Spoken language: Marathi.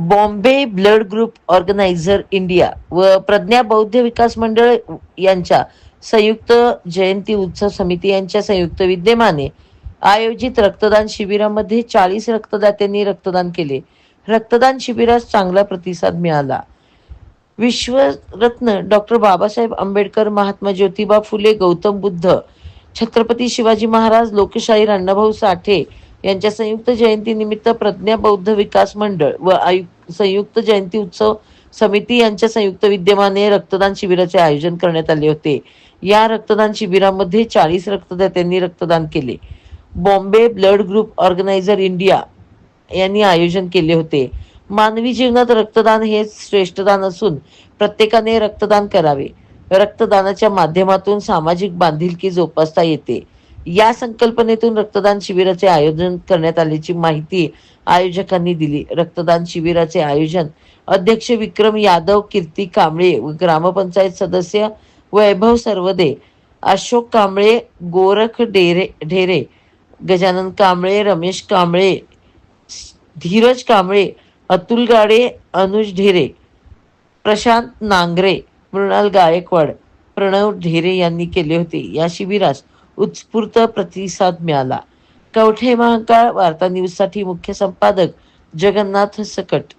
Bombay blood group organiser India व प्रज्ञा बौद्ध विकास मंडळ यांच्या संयुक्त जयंती उत्सव समिती यांच्या संयुक्त विद्यमाने आयोजित रक्तदान शिबिरामध्ये चाळीस रक्तदात्यांनी रक्तदान केले. रक्तदान शिबिरास चांगला प्रतिसाद मिळाला. विश्वरत्न डॉक्टर बाबासाहेब आंबेडकर महात्मा ज्योतिबा फुले गौतम बुद्ध छत्रपती शिवाजी महाराज लोकशाहीर अण्णाभाऊ साठे यांच्या संयुक्त जयंती निमित्त प्रज्ञा बौद्ध विकास मंडळ व आयु संयुक्त जयंती उत्सव समिती यांच्या संयुक्त विद्यमाने रक्तदान शिबिराचे आयोजन करण्यात आले होते. या रक्तदान शिबिरामध्ये चाळीस रक्तदात्यांनी रक्तदान केले. Bombay blood group organiser India यांनी आयोजन केले होते. मानवी जीवनात रक्तदान हे श्रेष्ठदान असून प्रत्येकाने रक्तदान करावे. रक्तदानाच्या माध्यमातून सामाजिक बांधिलकी जोपासता येते. या संकल्पनेतून रक्तदान शिबिराचे आयोजन करण्यात आल्याची माहिती आयोजकांनी दिली. रक्तदान शिबिराचे आयोजन अध्यक्ष विक्रम यादव कीर्ती कांबळे व ग्रामपंचायत सदस्य वैभव सर्वदे अशोक कांबळे गोरख डेरे ढेरे गजानन कांबळे रमेश कांबळे धीरज कांबळे अतुल गाडे अनुज ढेरे प्रशांत नांगरे मृणाल गायकवाड प्रणव ढेरे यांनी केले होते. या शिबिरास उत्स्फूर्त प्रतिसाद मिळाला. कवठे महाकाळ वार्ता न्यूजसाठी मुख्य संपादक जगन्नाथ सकट